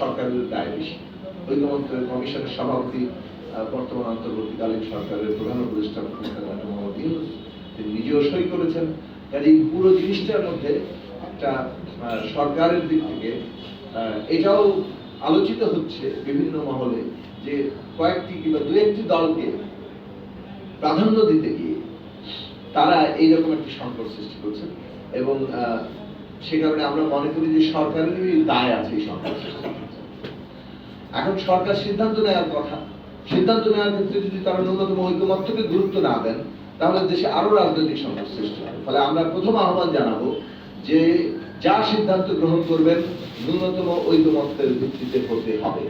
সরকারের দায় বেশি। ঐক্যমত্য কমিশনের সভাপতি বর্তমান অন্তর্বর্তীকালীন সরকারের প্রধান উপদেষ্টা মোহাম্মদ ইউনুস, তিনি নিজেও সই করেছেন। কাজে পুরো জিনিসটার মধ্যে একটা সরকারের দিক থেকে এটাও আলোচিত হচ্ছে বিভিন্ন মহলে যে কয়েকটি কিংবা দু একটি দলকে প্রাধান্য দিতে গিয়ে তারা এইরকম একটি সংকট সৃষ্টি করছে। এবং সে কারণে আমরা মনে করি যে সরকারেরই দায় আছে এই এখন সরকার সিদ্ধান্ত নেওয়ার কথা। সিদ্ধান্ত নেওয়ার ক্ষেত্রে যদি তারা ন্যূনতম ঐক্যমত্যকে গুরুত্ব না দেন, তাহলে দেশে আরও রাজনৈতিক সংকট সৃষ্টি হবে। ফলে আমরা প্রথম আহ্বান জানাব যে যা সিদ্ধান্ত গ্রহণ করবেন, ন্যূনতম ঐক্যমত্যের ভিত্তিতে হতে হবে।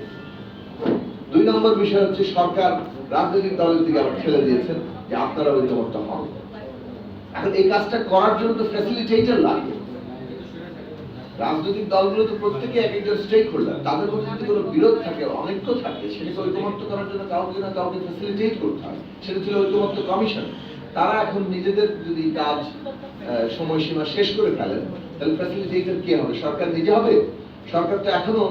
দুই নম্বর বিষয় হচ্ছে সরকার রাজনৈতিক দলের দিকে আবার ঠেলে দিয়েছেন যে আপনারা ঐক্যমত্য হন। এখন এই কাজটা করার জন্য তো ফ্যাসিলিটেটর লাগে রাজনৈতিক দলগুলো তো প্রত্যেকে এক একজন স্টেক হোল্ডার তাদের মধ্যে যদি কোনো বিরোধ থাকে, অনৈক্য থাকে, সেটাকে ঐক্যমত্য করার জন্য কাউকে না কাউকে ফ্যাসিলিটেট করতে হয়। সেটা ছিল ঐক্যমত্য কমিশন তারা এখন নিজেদের যদি কাজ সময়সীমা শেষ করে ফেলেন, তাহলে ফ্যাসিলিটেটর কে হবে? সরকার নিজে হবে? সরকার তো এখনও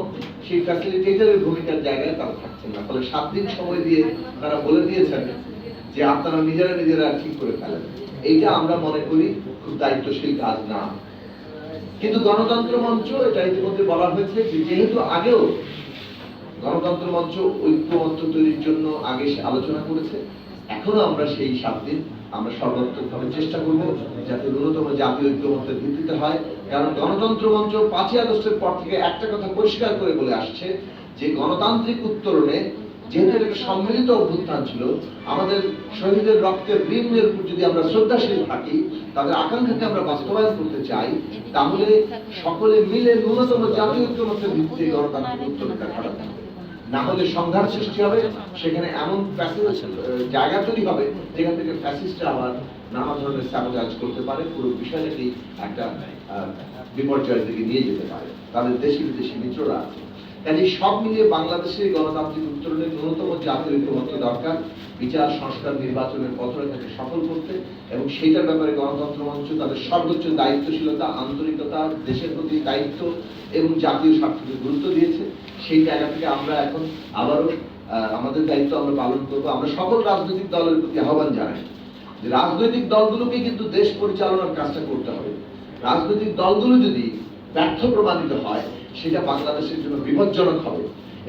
সেই ফ্যাসিলিটেটরের ভূমিকার জায়গায় তারা থাকছেন না। ফলে সাত দিন সময় দিয়ে তারা বলে দিয়েছেন যে আপনারা নিজেরা নিজেরা ঠিক করে ফেলেন। এইটা আমরা মনে করি খুব দায়িত্বশীল কাজ না। কিন্তু গণতন্ত্র মঞ্চ, এটা ইতিমধ্যে বলা হয়েছে যে যেহেতু আগেও গণতন্ত্র মঞ্চ ঐক্যমঞ্চ তৈরির জন্য আগে আলোচনা করেছে এখনও আমরা সেই সাত দিন আমরা সর্বাত্মকভাবে চেষ্টা করব যাতে ন্যূনতম জাতীয় ঐক্যমত্যের ভিত্তিতে হয়। কারণ গণতন্ত্র মঞ্চ পাঁচই আগস্টের পর থেকে একটা কথা পরিষ্কার করে বলে আসছে যে গণতান্ত্রিক উত্তরণে যেহেতু এটা একটা সম্মিলিত অভ্যুত্থান ছিল আমাদের শহীদের রক্তের ঋণের উপর যদি আমরা শ্রদ্ধাশীল থাকি তাদের আকাঙ্ক্ষাকে আমরা বাস্তবায়ন করতে চাই তাহলে সকলে মিলে ন্যূনতম জাতীয় ঐক্যমত্যের ভিত্তিতে গণতান্ত্রিক ঘটাতে না হলে সংঘাত সৃষ্টি হবে সেখানে এমন জায়গা তৈরি হবে যেখান থেকে ফ্যাসিস্টরা আবার নানা ধরনের স্যাবোটাজ করতে পারে পুরো বিষয়টাকে একটা বিপর্যয়ের দিকে নিয়ে যেতে পারে। তাদের দেশি বিদেশি মিত্ররা আছে। কাজে সব মিলিয়ে বাংলাদেশের গণতান্ত্রিক উত্তরণের ন্যূনতম জাতীয় ঐক্যমত্য দরকার। বিচার, সংস্কার, নির্বাচনের পথরেখাকে সফল করতে এবং সেইটার ব্যাপারে গণতন্ত্র মঞ্চ তাদের সর্বোচ্চ দায়িত্বশীলতা, আন্তরিকতা, দেশের প্রতি দায়িত্ব এবং জাতীয় স্বার্থকে গুরুত্ব দিয়েছে। সেই জায়গা থেকে আমরা এখন আবারও আমাদের দায়িত্ব আমরা পালন করব। আমরা সকল রাজনৈতিক দলের প্রতি আহ্বান জানাই রাজনৈতিক দলগুলোকে কিন্তু দেশ পরিচালনার কাজটা করতে হবে। রাজনৈতিক দলগুলো যদি ব্যর্থ প্রমাণিত হয় সেটা বাংলাদেশের জন্য বিপজ্জনক হবে।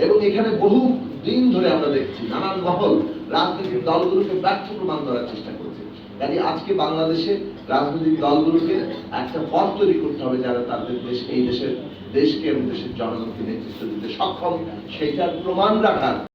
এবং এখানে বহু দিন ধরে আমরা দেখছি, নানান মহল রাজনৈতিক দলগুলোকে ব্যর্থ প্রমাণ করার চেষ্টা করছে। কাজে আজকে বাংলাদেশে রাজনৈতিক দলগুলোকে একটা পথ তৈরি করতে হবে যারা তাদের দেশ, এই দেশের দেশকে এবং দেশের জনগণকে নেতৃত্ব দিতে সক্ষম, সেইটার প্রমাণ রাখার